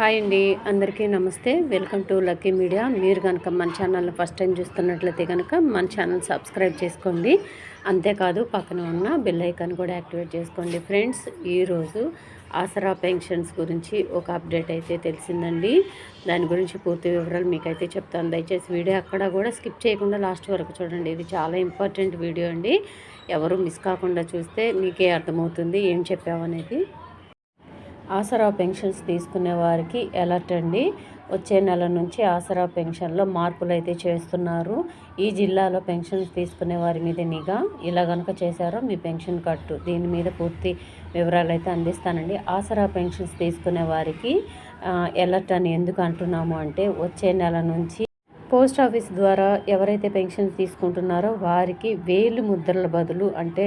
Hi అండి. అందరికీ నమస్తే. Welcome to lucky media. మీరు కనుక మన ఛానల్ని ఫస్ట్ టైం చూస్తున్నట్లయితే కనుక మన ఛానల్ సబ్స్క్రైబ్ చేసుకోండి. అంతేకాదు పక్కన ఉన్న బెల్ ఐకాన్ కూడా యాక్టివేట్ చేసుకోండి. ఫ్రెండ్స్ ఈరోజు ఆసరా పెన్షన్స్ గురించి ఒక అప్డేట్ అయితే తెలిసిందండి. దాని గురించి పూర్తి వివరాలు మీకైతే చెప్తాను. దయచేసి వీడియో అక్కడ కూడా స్కిప్ చేయకుండా లాస్ట్ వరకు చూడండి. ఇది చాలా ఇంపార్టెంట్ వీడియో అండి. ఎవరు మిస్ కాకుండా చూస్తే మీకే అర్థమవుతుంది. ఏం చెప్పామనేది? ఆసరా పెన్షన్స్ తీసుకునే వారికి ఎలర్ట్ అండి. వచ్చే నెల నుంచి ఆసరా పెన్షన్లో మార్పులు అయితే చేస్తున్నారు. ఈ జిల్లాలో పెన్షన్స్ తీసుకునే వారి మీద నిఘా. ఇలా కనుక చేశారో మీ పెన్షన్ కట్టు. దీని మీద పూర్తి వివరాలు అయితే అందిస్తానండి. ఆసరా పెన్షన్స్ తీసుకునే వారికి ఎలర్ట్ అని ఎందుకు అంటున్నాము అంటే వచ్చే నెల నుంచి పోస్ట్ ఆఫీస్ ద్వారా ఎవరైతే పెన్షన్ తీసుకుంటున్నారో వారికి వేలు ముద్రల బదులు అంటే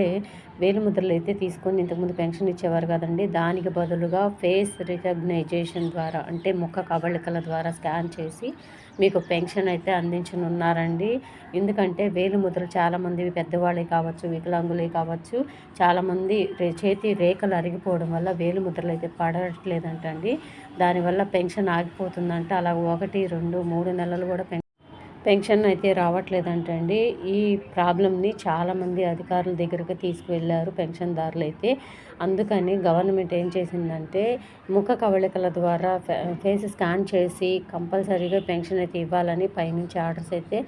వేలు ముద్రలు అయితే తీసుకొని ఇంతకుముందు పెన్షన్ ఇచ్చేవారు కదండి. దానికి బదులుగా ఫేస్ రికగ్నైజేషన్ ద్వారా అంటే ముఖ కవళికల ద్వారా స్కాన్ చేసి మీకు పెన్షన్ అయితే అందించనున్నారండి. ఎందుకంటే వేలు ముద్రలు చాలామంది పెద్దవాళ్ళే కావచ్చు వికలాంగులే కావచ్చు చాలామంది చేతి రేఖలు అరిగిపోవడం వల్ల వేలు ముద్రలు అయితే పడట్లేదంటండి. దానివల్ల పెన్షన్ ఆగిపోతుందంట. అలా ఒకటి రెండు మూడు నెలలు కూడా పెన్షన్ అయితే రావట్లేదంటండి. ఈ ప్రాబ్లమ్ని చాలామంది అధికారుల దగ్గరకు తీసుకువెళ్ళారు పెన్షన్దారులు అయితే. అందుకని గవర్నమెంట్ ఏం చేసిందంటే ముఖ కవళికల ద్వారా ఫేస్ స్కాన్ చేసి కంపల్సరీగా పెన్షన్ అయితే ఇవ్వాలని పైనుంచి ఆర్డర్స్ అయితే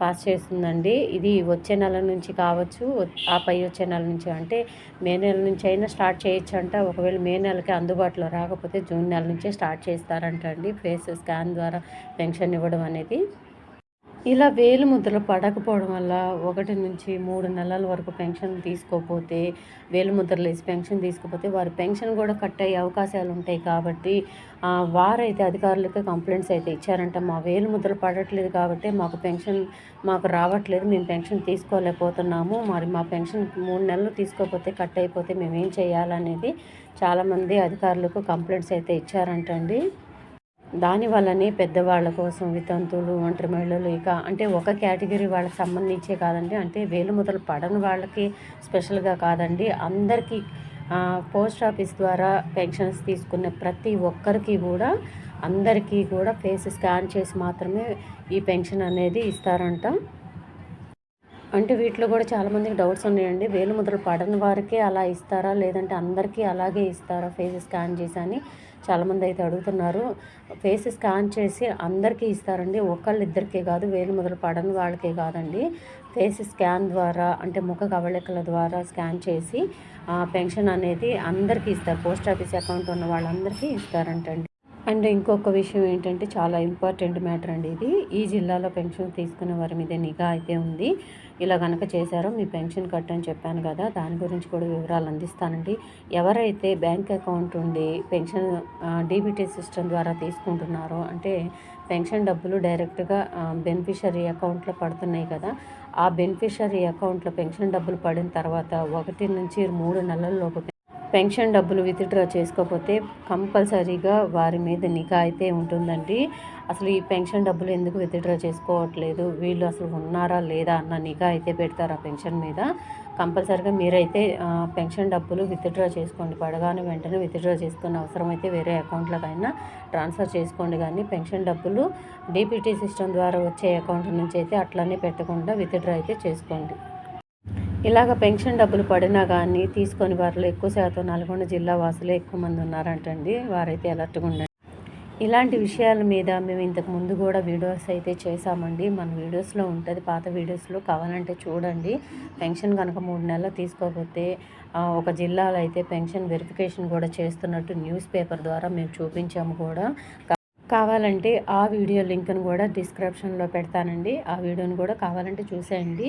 పాస్ చేస్తుందండి. ఇది వచ్చే నెల నుంచి కావచ్చు ఆ పై వచ్చే నెల నుంచి అంటే మే నెల నుంచి అయినా స్టార్ట్ చేయొచ్చు అంట ఒకవేళ మే నెలకి అందుబాటులో రాకపోతే జూన్ నెల నుంచే స్టార్ట్ చేస్తారంట అండి ఫేస్ స్కాన్ ద్వారా పెన్షన్ ఇవ్వడం అనేది. ఇలా వేలు ముద్రలు పడకపోవడం వల్ల ఒకటి నుంచి మూడు నెలల వరకు పెన్షన్ తీసుకోకపోతే వేలు ముద్రలు వేసి పెన్షన్ తీసుకోకపోతే వారి పెన్షన్ కూడా కట్ అయ్యే అవకాశాలు ఉంటాయి కాబట్టి వారైతే అధికారులకి కంప్లైంట్స్ అయితే ఇచ్చారంట. మా వేలు ముద్రలు పడట్లేదు కాబట్టి మాకు పెన్షన్ మాకు రావట్లేదు మేము పెన్షన్ తీసుకోలేకపోతున్నాము. మరి మా పెన్షన్ మూడు నెలలు తీసుకోకపోతే కట్ అయిపోతే మేము ఏం చేయాలనేది చాలామంది అధికారులకు కంప్లైంట్స్ అయితే ఇచ్చారంటండి. దానివల్లనే పెద్దవాళ్ళ కోసం వితంతువులు ఒంటరి మహిళలు ఇక అంటే ఒక కేటగిరీ వాళ్ళకి సంబంధించే కాదండి. అంటే వేలు మొదలు పడని వాళ్ళకి స్పెషల్గా కాదండి. అందరికీ పోస్ట్ ఆఫీస్ ద్వారా పెన్షన్స్ తీసుకున్న ప్రతి ఒక్కరికి కూడా అందరికీ కూడా ఫేస్ స్కాన్ చేసి మాత్రమే ఈ పెన్షన్ అనేది ఇస్తారంట. అంటే వీటిలో కూడా చాలామందికి డౌట్స్ ఉన్నాయండి. వేలు ముద్రలు పడని వారికే అలా ఇస్తారా? లేదంటే అందరికీ అలాగే ఇస్తారా ఫేస్ స్కాన్ చేసి అని చాలామంది అయితే అడుగుతున్నారు. ఫేస్ స్కాన్ చేసి అందరికీ ఇస్తారండి. ఒకళ్ళిద్దరికే కాదు వేలు ముద్రలు పడని వాళ్ళకే కాదండి. ఫేస్ స్కాన్ ద్వారా అంటే ముఖ కవళికల ద్వారా స్కాన్ చేసి పెన్షన్ అనేది అందరికీ ఇస్తారు. పోస్ట్ ఆఫీస్ అకౌంట్ ఉన్న వాళ్ళందరికీ ఇస్తారంటండి. అండ్ ఇంకొక విషయం ఏంటంటే చాలా ఇంపార్టెంట్ మ్యాటర్ అండి ఇది. ఈ జిల్లాలో పెన్షన్ తీసుకున్న వారి మీద నిఘా అయితే ఉంది. ఇలా కనుక చేశారో మీ పెన్షన్ కట్ అని చెప్పాను కదా దాని గురించి కూడా వివరాలు అందిస్తానండి. ఎవరైతే బ్యాంక్ అకౌంట్ ఉండి పెన్షన్ డీబీటీ సిస్టమ్ ద్వారా తీసుకుంటున్నారో అంటే పెన్షన్ డబ్బులు డైరెక్ట్గా బెనిఫిషరీ అకౌంట్లో పడుతున్నాయి కదా ఆ బెనిఫిషరీ అకౌంట్లో పెన్షన్ డబ్బులు పడిన తర్వాత ఒకటి నుంచి మూడు నెలల్లోపు పెన్షన్ డబ్బులు విత్డ్రా చేసుకోకపోతే కంపల్సరీగా వారి మీద నిఘా అయితే ఉంటుందండి. అసలు ఈ పెన్షన్ డబ్బులు ఎందుకు విత్డ్రా చేసుకోవట్లేదు? వీళ్ళు అసలు ఉన్నారా లేదా అన్న నిఘా అయితే పెడతారు ఆ పెన్షన్ మీద. కంపల్సరీగా మీరైతే పెన్షన్ డబ్బులు విత్డ్రా చేసుకోండి. పడగానే వెంటనే విత్డ్రా చేసుకున్న అవసరం అయితే వేరే అకౌంట్లకైనా ట్రాన్స్ఫర్ చేసుకోండి. కానీ పెన్షన్ డబ్బులు డీపీటీ సిస్టమ్ ద్వారా వచ్చే అకౌంట్ నుంచి అయితే అట్లనే పెట్టకుండా విత్డ్రా అయితే చేసుకోండి. ఇలాగ పెన్షన్ డబ్బులు పడినా కానీ తీసుకొని వారిలో ఎక్కువ శాతం నల్గొండ జిల్లా వాసులే ఎక్కువ మంది ఉన్నారంటండి. వారైతే అలర్ట్గా ఉండండి. ఇలాంటి విషయాల మీద మేము ఇంతకు ముందు కూడా వీడియోస్ అయితే చేసామండి మన వీడియోస్లో ఉంటుంది పాత వీడియోస్లో కావాలంటే చూడండి. పెన్షన్ కనుక మూడు నెలలు తీసుకోకపోతే ఒక జిల్లాలో అయితే పెన్షన్ వెరిఫికేషన్ కూడా చేస్తున్నట్టు న్యూస్ పేపర్ ద్వారా మేము చూపించాము కూడా. కావాలంటే ఆ వీడియో లింక్ను కూడా డిస్క్రిప్షన్లో పెడతానండి. ఆ వీడియోని కూడా కావాలంటే చూసేయండి.